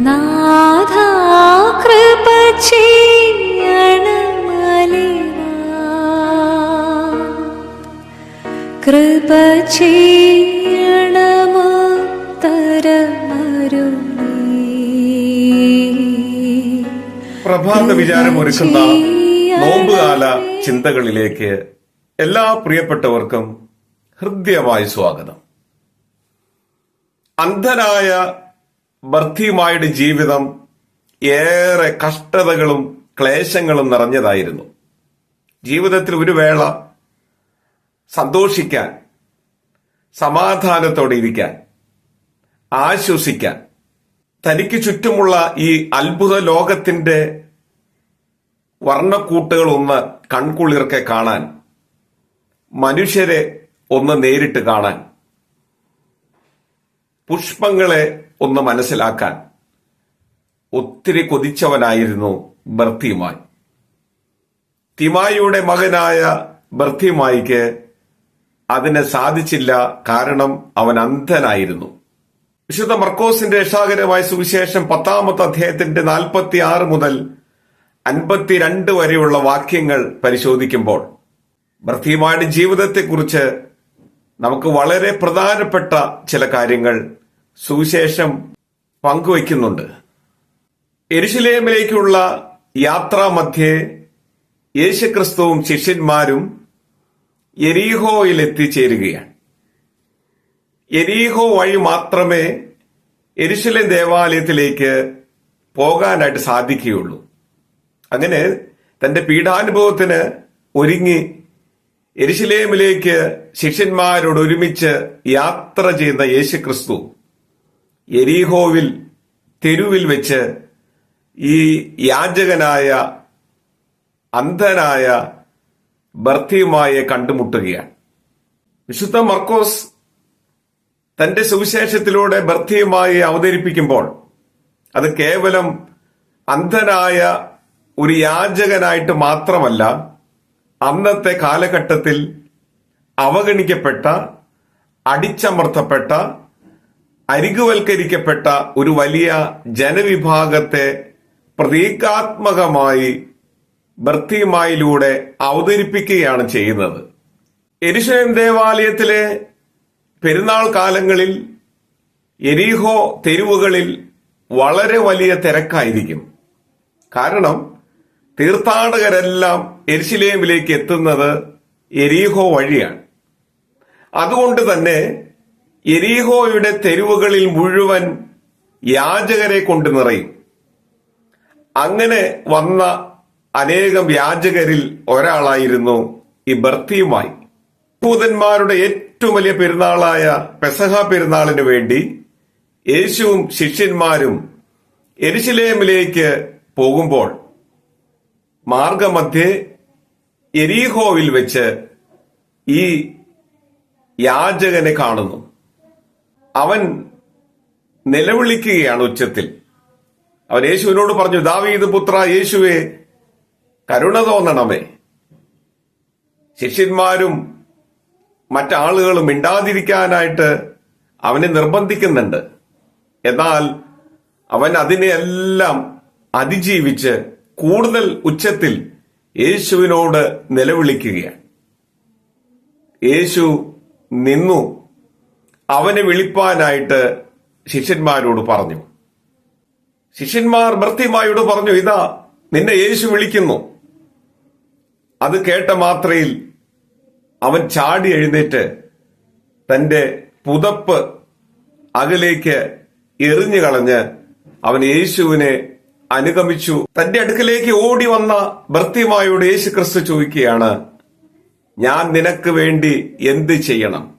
നാഥാ കൃപ ചെയ്യണമലിവാ കൃപ ചെയ്യണമുത്തരമരുളീ. പ്രഭാത വിചാരം ഒരുക്കുന്ന നോമ്പുകാല ചിന്തകളിലേക്ക് എല്ലാ പ്രിയപ്പെട്ടവർക്കും ഹൃദ്യമായി സ്വാഗതം. അന്ധനായ ബർത്തിയുമായുടെ ജീവിതം ഏറെ കഷ്ടതകളും ക്ലേശങ്ങളും നിറഞ്ഞതായിരുന്നു. ജീവിതത്തിൽ ഒരു വേള സന്തോഷിക്കാൻ സമാധാനത്തോടെ ഇരിക്കാൻ ആശ്വസിക്കാൻ തനിക്ക് ചുറ്റുമുള്ള ഈ അത്ഭുത ലോകത്തിന്റെ വർണക്കൂട്ടുകൾ ഒന്ന് കൺകുളിർക്കെ കാണാൻ മനുഷ്യരെ ഒന്ന് നേരിട്ട് കാണാൻ പുഷ്പങ്ങളെ ഒന്ന് മനസ്സിലാക്കാൻ ഒത്തിരി കൊതിച്ചവനായിരുന്നു ബർത്തിയുമായി. തിമായിയുടെ മകനായ ബർത്തിമായിക്ക് അതിന് സാധിച്ചില്ല കാരണം അവൻ അന്ധനായിരുന്നു. വിശുദ്ധ മർക്കോസിന്റെ രക്ഷാകരമായ സുവിശേഷം പത്താമത്തെ അധ്യായത്തിന്റെ നാൽപ്പത്തി ആറ് മുതൽ അൻപത്തിരണ്ട് വരെയുള്ള വാക്യങ്ങൾ പരിശോധിക്കുമ്പോൾ ബർത്തിമായുടെ ജീവിതത്തെക്കുറിച്ച് നമുക്ക് വളരെ പ്രധാനപ്പെട്ട ചില കാര്യങ്ങൾ സുവിശേഷം പങ്കുവയ്ക്കുന്നുണ്ട്. എരുശലേമിലേക്കുള്ള യാത്രാമധ്യേ യേശുക്രിസ്തുവും ശിഷ്യന്മാരും എരീഹോയിൽ എത്തിച്ചേരുകയാണ് എരീഹോ വഴി മാത്രമേ എരിശിലെ ദേവാലയത്തിലേക്ക് പോകാനായിട്ട് സാധിക്കുകയുള്ളൂ. അങ്ങനെ തന്റെ പീഠാനുഭവത്തിന് ഒരുങ്ങി എരുശലേമിലേക്ക് ശിഷ്യന്മാരോട് ഒരുമിച്ച് യാത്ര ചെയ്യുന്ന യേശുക്രിസ്തു എരീഹോവിൽ തെരുവിൽ വെച്ച് ഈ യാചകനായ അന്ധനായ ബർത്തിയുമായി കണ്ടുമുട്ടുകയാണ്. വിശുദ്ധ മർക്കോസ് തന്റെ സുവിശേഷത്തിലൂടെ ബർത്തിയുമായി അവതരിപ്പിക്കുമ്പോൾ അത് കേവലം അന്ധനായ ഒരു യാചകനായിട്ട് മാത്രമല്ല അന്നത്തെ കാലഘട്ടത്തിൽ അവഗണിക്കപ്പെട്ട അടിച്ചമർത്തപ്പെട്ട അരികുവൽക്കരിക്കപ്പെട്ട ഒരു വലിയ ജനവിഭാഗത്തെ പ്രതീകാത്മകമായി ഭർത്തിയുമായിലൂടെ അവതരിപ്പിക്കുകയാണ് ചെയ്യുന്നത്. എരിശയം ദേവാലയത്തിലെ പെരുന്നാൾ കാലങ്ങളിൽ എരീഹോ തെരുവുകളിൽ വളരെ വലിയ തിരക്കായിരിക്കും. കാരണം തീർത്ഥാടകരെല്ലാം എരിശിലേമിലേക്ക് എത്തുന്നത് എരീഹോ വഴിയാണ്. അതുകൊണ്ട് തന്നെ എരീഹോയുടെ തെരുവുകളിൽ മുഴുവൻ യാചകരെ കൊണ്ട് നിറയും. അങ്ങനെ വന്ന അനേകം യാചകരിൽ ഒരാളായിരുന്നു ഈ ബർത്തിയുമായി. ഭൂതന്മാരുടെ ഏറ്റവും വലിയ പെരുന്നാളായ പെസഹ പെരുന്നാളിന് വേണ്ടി യേശുവും ശിഷ്യന്മാരും എരിശിലേമിലേക്ക് പോകുമ്പോൾ മാർഗമധ്യേ എരീഹോവിൽ വെച്ച് ഈ യാചകനെ കാണുന്നു. അവൻ നിലവിളിക്കുകയാണ് ഉച്ചത്തിൽ. അവൻ യേശുവിനോട് പറഞ്ഞു ദാവീദ് പുത്ര യേശുവെ കരുണ തോന്നണമേ. ശിഷ്യന്മാരും മറ്റാളുകളും മിണ്ടാതിരിക്കാനായിട്ട് അവനെ നിർബന്ധിക്കുന്നുണ്ട്. എന്നാൽ അവൻ അതിനെയെല്ലാം അതിജീവിച്ച് കൂടുതൽ ഉച്ചത്തിൽ യേശുവിനോട് നിലവിളിക്കുകയാണ്. യേശു നിന്നു അവനെ വിളിപ്പാനായിട്ട് ശിഷ്യന്മാരോട് പറഞ്ഞു. ശിഷ്യന്മാർ ഭർത്തിമായോട് പറഞ്ഞു ഇതാ നിന്നെ യേശു വിളിക്കുന്നു. അത് കേട്ട മാത്രയിൽ അവൻ ചാടി എഴുന്നേറ്റ് തന്റെ പുതപ്പ് അകലേക്ക് എറിഞ്ഞു കളഞ്ഞ് അവൻ യേശുവിനെ അനുഗമിച്ചു. തന്റെ അടുക്കലേക്ക് ഓടി വന്ന ഭർത്തിമായോട് യേശു ക്രിസ്തു ചോദിക്കുകയാണ് ഞാൻ നിനക്ക് വേണ്ടി എന്ത് ചെയ്യണം?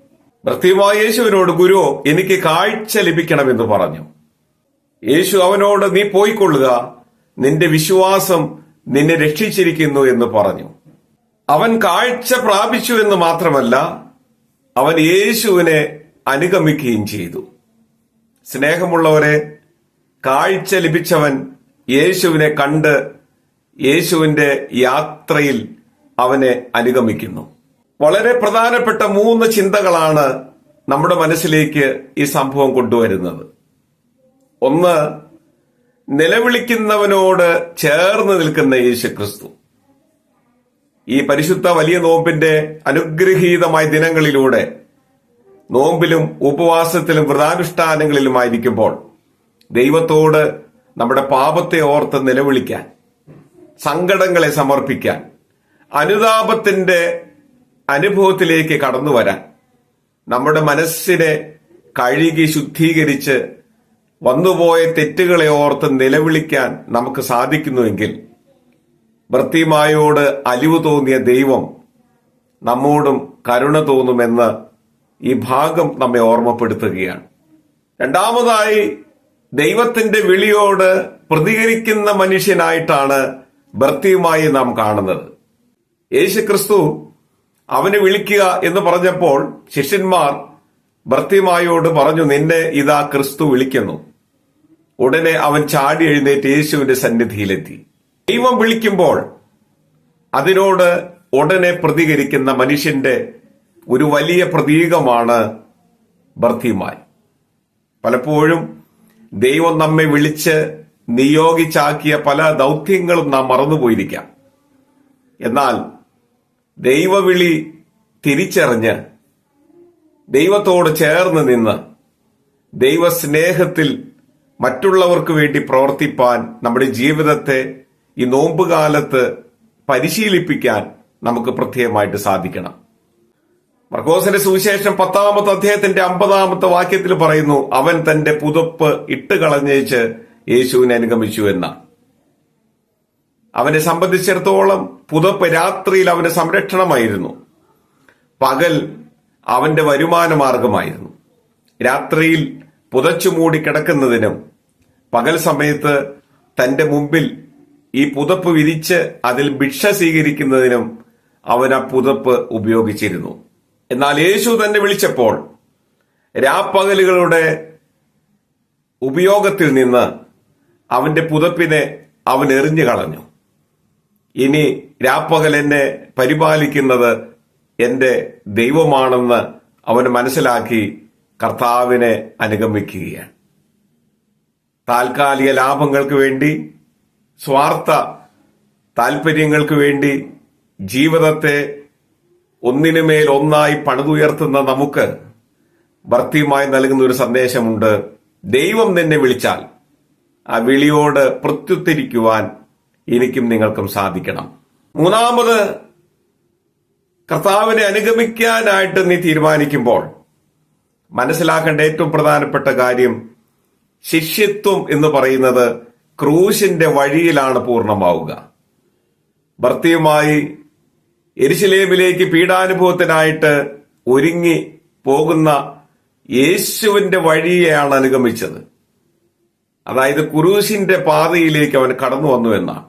ഭർത്തിമായ യേശുവിനോട് ഗുരു എനിക്ക് കാഴ്ച ലഭിക്കണമെന്ന് പറഞ്ഞു. യേശു അവനോട് നീ പോയിക്കൊള്ളുക. നിന്റെ വിശ്വാസം നിന്നെ രക്ഷിച്ചിരിക്കുന്നു എന്ന് പറഞ്ഞു. അവൻ കാഴ്ച പ്രാപിച്ചു എന്ന് മാത്രമല്ല അവൻ യേശുവിനെ അനുഗമിക്കുകയും ചെയ്തു. സ്നേഹമുള്ളവരെ കാഴ്ച ലഭിച്ചവൻ യേശുവിനെ കണ്ട് യേശുവിന്റെ യാത്രയിൽ അവനെ അനുഗമിക്കുന്നു. വളരെ പ്രധാനപ്പെട്ട മൂന്ന് ചിന്തകളാണ് നമ്മുടെ മനസ്സിലേക്ക് ഈ സംഭവം കൊണ്ടുവരുന്നത്. ഒന്ന് നിലവിളിക്കുന്നവനോട് ചേർന്ന് നിൽക്കുന്ന യേശു ക്രിസ്തു ഈ പരിശുദ്ധ വലിയ നോമ്പിന്റെ അനുഗ്രഹീതമായ ദിനങ്ങളിലൂടെ നോമ്പിലും ഉപവാസത്തിലും വ്രതാനുഷ്ഠാനങ്ങളിലുമായിരിക്കുമ്പോൾ ദൈവത്തോട് നമ്മുടെ പാപത്തെ ഓർത്ത് നിലവിളിക്കാൻ സങ്കടങ്ങളെ സമർപ്പിക്കാൻ അനുതാപത്തിന്റെ അനുഭവത്തിലേക്ക് കടന്നു വരാൻ നമ്മുടെ മനസ്സിനെ കഴുകി ശുദ്ധീകരിച്ച് വന്നുപോയ തെറ്റുകളെ ഓർത്ത് നിലവിളിക്കാൻ നമുക്ക് സാധിക്കുന്നുവെങ്കിൽ വൃത്തിമായോട് അലിവ് തോന്നിയ ദൈവം നമ്മോടും കരുണ തോന്നുമെന്ന് ഈ ഭാഗം നമ്മെ ഓർമ്മപ്പെടുത്തുകയാണ്. രണ്ടാമതായി ദൈവത്തിന്റെ വിളിയോട് പ്രതികരിക്കുന്ന മനുഷ്യനായിട്ടാണ് ഭർത്തിയുമായി നാം കാണുന്നത്. യേശു ക്രിസ്തു അവനെ വിളിക്കുക എന്ന് പറഞ്ഞപ്പോൾ ശിഷ്യന്മാർ ഭർത്തിമായോട് പറഞ്ഞു നിന്നെ ഇതാ ക്രിസ്തു വിളിക്കുന്നു. ഉടനെ അവൻ ചാടി എഴുന്നേറ്റ് യേശുവിന്റെ സന്നിധിയിലെത്തി. ദൈവം വിളിക്കുമ്പോൾ അതിനോട് ഉടനെ പ്രതികരിക്കുന്ന മനുഷ്യന്റെ ഒരു വലിയ പ്രതീകമാണ് ഭർത്തിയുമായി പലപ്പോഴും ദൈവം നമ്മെ വിളിച്ച് നിയോഗിച്ചാക്കിയ പല ദൗത്യങ്ങളും നാം മറന്നുപോയിരിക്കാം. എന്നാൽ ദൈവവിളി തിരിച്ചറിഞ്ഞ് ദൈവത്തോട് ചേർന്ന് നിന്ന് ദൈവസ്നേഹത്തിൽ മറ്റുള്ളവർക്ക് വേണ്ടി പ്രവർത്തിപ്പാൻ നമ്മുടെ ജീവിതത്തെ ഈ നോമ്പുകാലത്ത് പരിശീലിപ്പിക്കാൻ നമുക്ക് പ്രത്യേകമായിട്ട് സാധിക്കണം. മർക്കോസിന്റെ സുവിശേഷം പത്താമത്തെ അദ്ദേഹത്തിന്റെ അമ്പതാമത്തെ വാക്യത്തിൽ പറയുന്നു അവൻ തന്റെ പുതപ്പ് ഇട്ട് കളഞ്ഞേച്ച് യേശുവിനെ അനുഗമിച്ചു എന്നാണ് അവനെ സംബന്ധിച്ചിടത്തോളം പുതപ്പ് രാത്രിയിൽ അവന്റെ സംരക്ഷണമായിരുന്നു. പകൽ അവന്റെ വരുമാന മാർഗമായിരുന്നു രാത്രിയിൽ പുതച്ചു മൂടി കിടക്കുന്നതിനും പകൽ സമയത്ത് തന്റെ മുമ്പിൽ ഈ പുതപ്പ് വിരിച്ച് അതിൽ ഭിക്ഷ സ്വീകരിക്കുന്നതിനും അവൻ ആ പുതപ്പ് ഉപയോഗിച്ചിരുന്നു. എന്നാൽ യേശു തന്നെ വിളിച്ചപ്പോൾ രാപ്പകലുകളുടെ ഉപയോഗത്തിൽ നിന്ന് അവന്റെ പുതപ്പിനെ അവൻ എറിഞ്ഞു കളഞ്ഞു. ഇനി രാപ്പകൽ എന്നെ പരിപാലിക്കുന്നത് എന്റെ ദൈവമാണെന്ന് അവൻ മനസ്സിലാക്കി കർത്താവിനെ അനുഗമിക്കുകയാണ്. താൽക്കാലിക ലാഭങ്ങൾക്ക് വേണ്ടി സ്വാർത്ഥ താൽപര്യങ്ങൾക്ക് വേണ്ടി ജീവിതത്തെ ഒന്നിനുമേൽ ഒന്നായി പണിതുയർത്തുന്ന നമുക്ക് ഭർത്തിയുമായി നൽകുന്ന ഒരു സന്ദേശമുണ്ട്. ദൈവം നിന്നെ വിളിച്ചാൽ ആ വിളിയോട് പ്രത്യുത്തരിക്കുവാൻ എനിക്കും നിങ്ങൾക്കും സാധിക്കണം. മൂന്നാമത് കർത്താവിനെ അനുഗമിക്കാനായിട്ട് നീ തീരുമാനിക്കുമ്പോൾ മനസ്സിലാക്കേണ്ട ഏറ്റവും പ്രധാനപ്പെട്ട കാര്യം ശിഷ്യത്വം എന്ന് പറയുന്നത് ക്രൂശിന്റെ വഴിയിലാണ് പൂർണമാവുക. ഭർത്തിയുമായി എരിശിലേമിലേക്ക് പീഡാനുഭവത്തിനായിട്ട് ഒരുങ്ങി പോകുന്ന യേശുവിന്റെ വഴിയെയാണ് അനുഗമിച്ചത്. അതായത് കുരൂശിന്റെ പാതയിലേക്ക് അവൻ കടന്നു വന്നു എന്നാണ്.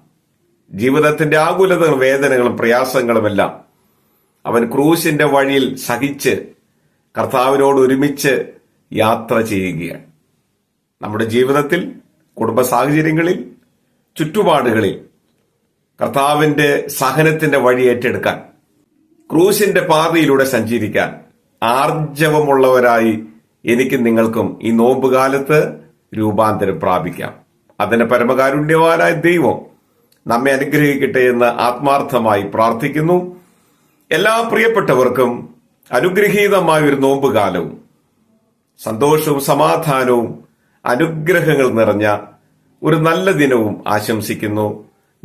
ജീവിതത്തിന്റെ ആകുലതകളും വേദനകളും പ്രയാസങ്ങളുമെല്ലാം അവൻ ക്രൂശിന്റെ വഴിയിൽ സഹിച്ച് കർത്താവിനോട് ഒരുമിച്ച് യാത്ര ചെയ്യുകയാണ്. നമ്മുടെ ജീവിതത്തിൽ കുടുംബ സാഹചര്യങ്ങളിൽ ചുറ്റുപാടുകളിൽ കർത്താവിന്റെ സഹനത്തിന്റെ വഴി ഏറ്റെടുക്കാൻ ക്രൂശിന്റെ പാതയിലൂടെ സഞ്ചരിക്കാൻ ആർജവമുള്ളവരായി എനിക്ക് നിങ്ങൾക്കും ഈ നോമ്പുകാലത്ത് രൂപാന്തരം പ്രാപിക്കാം. അതിന് പരമകാരുണ്യവാനായ ദൈവം നമ്മെ അനുഗ്രഹിക്കട്ടെ എന്ന് ആത്മാർത്ഥമായി പ്രാർത്ഥിക്കുന്നു. എല്ലാ പ്രിയപ്പെട്ടവർക്കും അനുഗ്രഹീതമായ ഒരു നോമ്പുകാലവും സന്തോഷവും സമാധാനവും അനുഗ്രഹങ്ങൾ നിറഞ്ഞ ഒരു നല്ല ദിനവും ആശംസിക്കുന്നു.